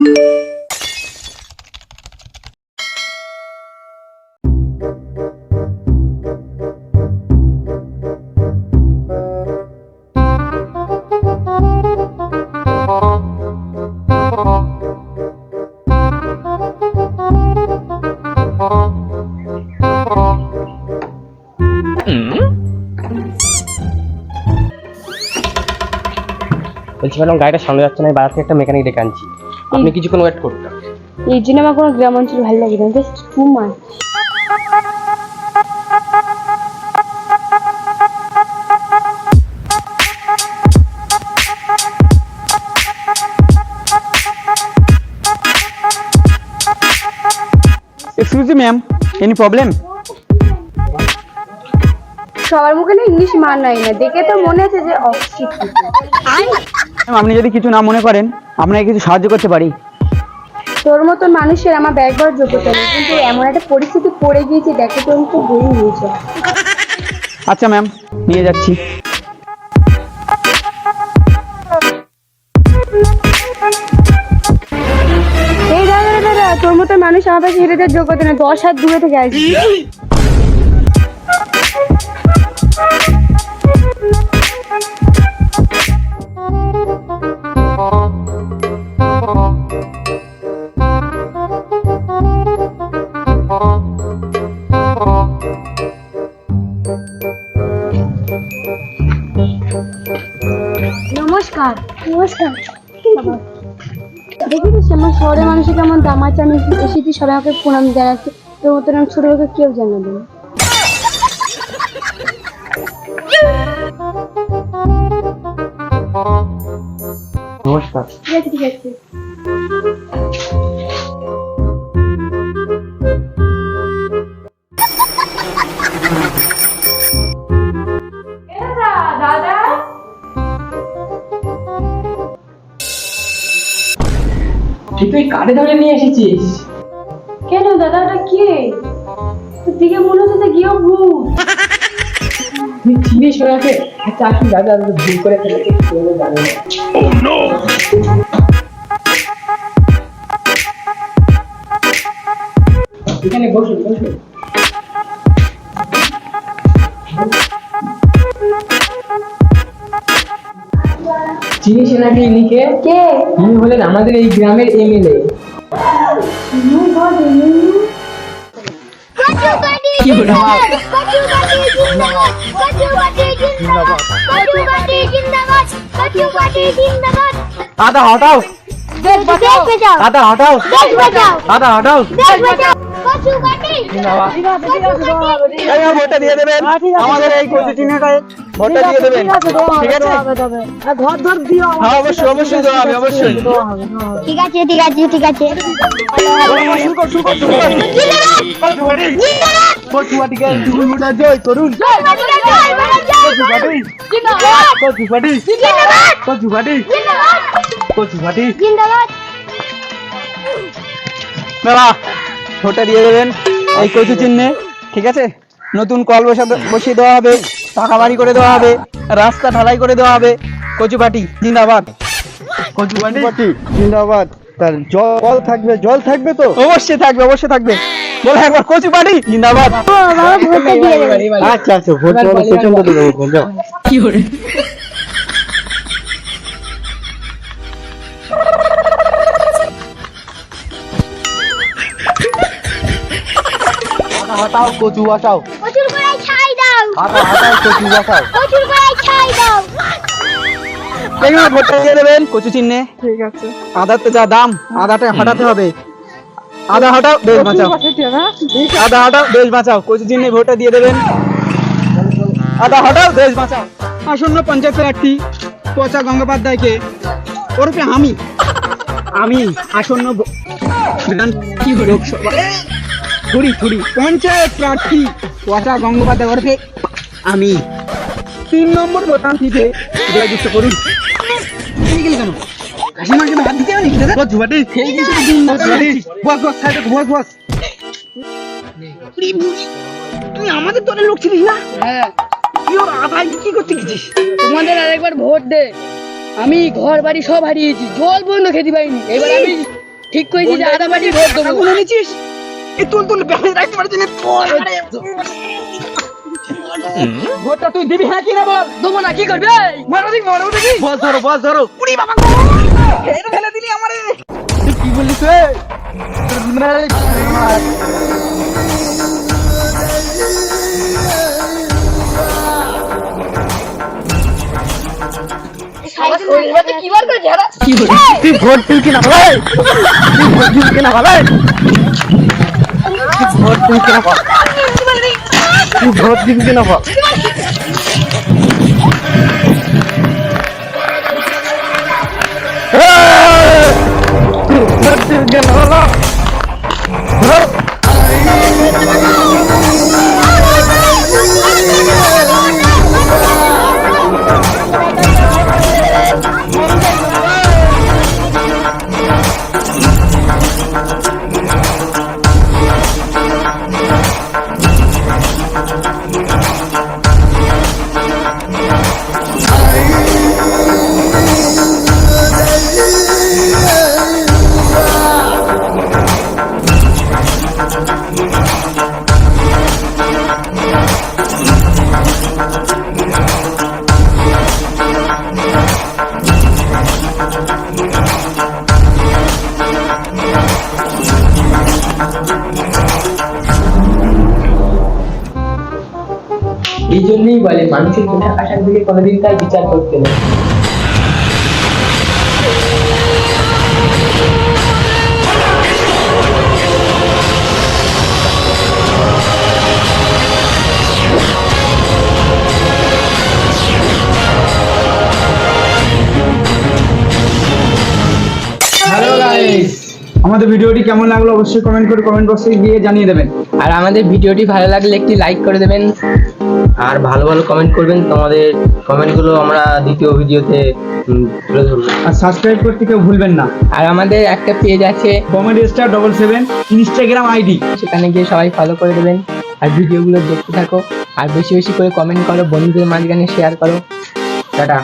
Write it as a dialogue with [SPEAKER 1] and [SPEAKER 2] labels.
[SPEAKER 1] বলছি ম্যাডাম গাড়িটা সামনে যাচ্ছে না বাজার থেকে একটা মেকানিক ডেকে আনছি। আপনি কিছুক্ষণ ওয়েট করুন।
[SPEAKER 2] এই জন্য আমার কোনো গ্রাম অঞ্চল ভালো লাগে না just too much
[SPEAKER 3] excuse ma'am any problem
[SPEAKER 2] সবার মুখে না ইংলিশ মানায় না দেখে তো মনে হচ্ছে যে অশিক্ষিত
[SPEAKER 3] আপনি যদি কিছু না মনে করেন আপনাকে কিছু সাহায্য করতে পারি?
[SPEAKER 2] তোর মতন মানুষের আমার ব্যাগ বড় যোগ্যতা নেই কিন্তু এমন একটা পরিস্থিতি পড়ে গিয়েছে দেখে তো তো বই নিয়েছে
[SPEAKER 3] আচ্ছা ম্যাম নিয়ে যাচ্ছি।
[SPEAKER 2] এই দাদা দাদা তোর মতো মানুষ আমার কাছে হেরে দেওয়ার যোগ্যতা নেই দশ হাত দূরে থেকে আসবি নমস্কার। নমস্কার। দেখেছিস আমার শহরের মানুষের কেমন দাম আছে আমি এসেছি সবাই আমাকে প্রণাম জানাচ্ছে। তোর মতন আমি ছোট লোকে কেউ জানাবে না।
[SPEAKER 1] নমস্কার।
[SPEAKER 2] ঠিক আছে ঠিক আছে।
[SPEAKER 1] তুই তুই কারে ধরে নিয়ে এসেছিস।
[SPEAKER 2] কেন দাদা? ওটা কে? দিকে মনে হচ্ছে যে গিয়েও ভূত।
[SPEAKER 1] তুই চিনিস ওনাকে? আচ্ছা আসুন দাদা ভুল করে ফেলেছি কেউ জানে না। এখানে বসুন বসুন চিনিস নাকি ইনিকে
[SPEAKER 2] কে
[SPEAKER 1] ইনি হলেন আমাদের এই গ্রামের এমএলএ
[SPEAKER 4] কাটি জিন্দাবাদ
[SPEAKER 3] দাদা হটাও দাদা হটাও দাদা হটাও ভোটটা দিয়ে দেবেন আমাদের এই কোচি চিহ্নটা ভোটটা দিয়ে দেবেন ঠিক আছে হ্যাঁ অবশ্যই অবশ্যই দেওয়া হবে অবশ্যই
[SPEAKER 4] ঠিক আছে ঠিক আছে ঠিক আছে
[SPEAKER 3] শুরু কর শুরু কর শুরু কর কচুয়াটিকে দুগুটা জয় করুন
[SPEAKER 4] জিন্দাবাদ
[SPEAKER 3] কচুপাটি
[SPEAKER 4] জিন্দাবাদ
[SPEAKER 3] কচুপাটি
[SPEAKER 4] জিন্দাবাদ
[SPEAKER 3] কচুপাটি ভোটটা দিয়ে দেবেন। এই কচু চিহ্নে ঠিক আছে? নতুন কল বসা বসিয়ে দেওয়া হবে পাকা বাড়ি করে দেওয়া হবে রাস্তা ঢালাই করে দেওয়া হবে। কচুপাটি জিন্দাবাদ। কচুপাটি
[SPEAKER 5] জিন্দাবাদ। তার জল থাকবে জল থাকবে তো?
[SPEAKER 3] অবশ্যই থাকবে অবশ্যই থাকবে। বলে একবার কচুপাটি জিন্দাবাদ।
[SPEAKER 5] আচ্ছা আচ্ছা ভোট প্রচণ্ড দেবো ভোট হাঁটাও কচু বসাও।
[SPEAKER 4] কচুর গোড়ায় ছাই দাও।
[SPEAKER 5] হাঁটা হাঁটাও কচু বসাও।
[SPEAKER 4] কচুর গোড়ায় ছাই দাও।
[SPEAKER 3] এইবার ভোটটা দিয়ে দেবেন কচু চিহ্নে। ঠিক আছে। আদার তো যা দাম আদাটা হটাতে হবে। আদা হটাও বেশ বাঁচাও। আদা হটাও বেশ বাঁচাও। কচু চিহ্নে ভোটটা দিয়ে দেবেন। আদা হটাও দেশ বাঁচাও। আসন্ন পঞ্চায়েত প্রার্থী পচা গঙ্গোপাধ্যায়কে ওরফে আমি আমি আসন্ন বিধান কি লোকসভা ছুরি ছুরি পঞ্চায়েত প্রার্থী। পচা গঙ্গোপাধ্যায় ওরফে আমি। তিন নম্বর বোতাম টিপে জয়যুক্ত করুন। গেলি কেন? হাসি মাকে হাত দিতে হবে নাকি দাদা?
[SPEAKER 5] কচুবাটি
[SPEAKER 3] এই যে শুধু
[SPEAKER 5] বস বস সাইডে বস বস।
[SPEAKER 3] তুই আমাদের দলের লোক ছিলিস না? হ্যাঁ। কি ওর আদায় কি করতে গেছিস?
[SPEAKER 6] তোমাদের আরেকবার ভোট দে। আমি ঘর বাড়ি সব হারিয়েছি। জল বন্ধ খেতে পাইনি। এবার আমি
[SPEAKER 1] ঠিক করেছি যে আদা বাটি ভোট দেবো।
[SPEAKER 3] এই তুল রাখতে না তুই দিবি হ্যাঁ কি না বল?
[SPEAKER 1] দেবো না কি করবে?
[SPEAKER 3] মারো দেখি মারো দেখি। বস ধরো বস ধরো উড়ি বাবা গো এটা ফেলে দিলি আমারে। তুই কি তুই ভোট তুই তুই ভোট দিল কিনা বল? দিল কিনা বল তুই ভোট
[SPEAKER 1] এই জন্যই বলে মানুষের পোশাক আশাক দিকে কোনোদিন তার বিচার করতে নেই।
[SPEAKER 3] আমাদের ভিডিওটি কেমন লাগল অবশ্যই কমেন্ট করে কমেন্ট বক্সে গিয়ে জানিয়ে দেবেন।
[SPEAKER 1] আর আমাদের ভিডিওটি ভালো লাগলে একটি লাইক করে দেবেন।
[SPEAKER 5] আর ভালো ভালো কমেন্ট করবেন তোমাদের কমেন্টগুলো আমরা দ্বিতীয় ভিডিওতে তুলে ধরবো।
[SPEAKER 3] আর সাবস্ক্রাইব করতে কেউ ভুলবেন না।
[SPEAKER 1] আর আমাদের একটা পেজ আছে
[SPEAKER 3] comedy star double seven Instagram ID
[SPEAKER 1] সেখানে গিয়ে সবাই ফলো করে দেবেন আর ভিডিওগুলো দেখতে থাকো আর বেশি বেশি করে কমেন্ট করো বন্ধুদের মাঝখানে শেয়ার করো। টাটা।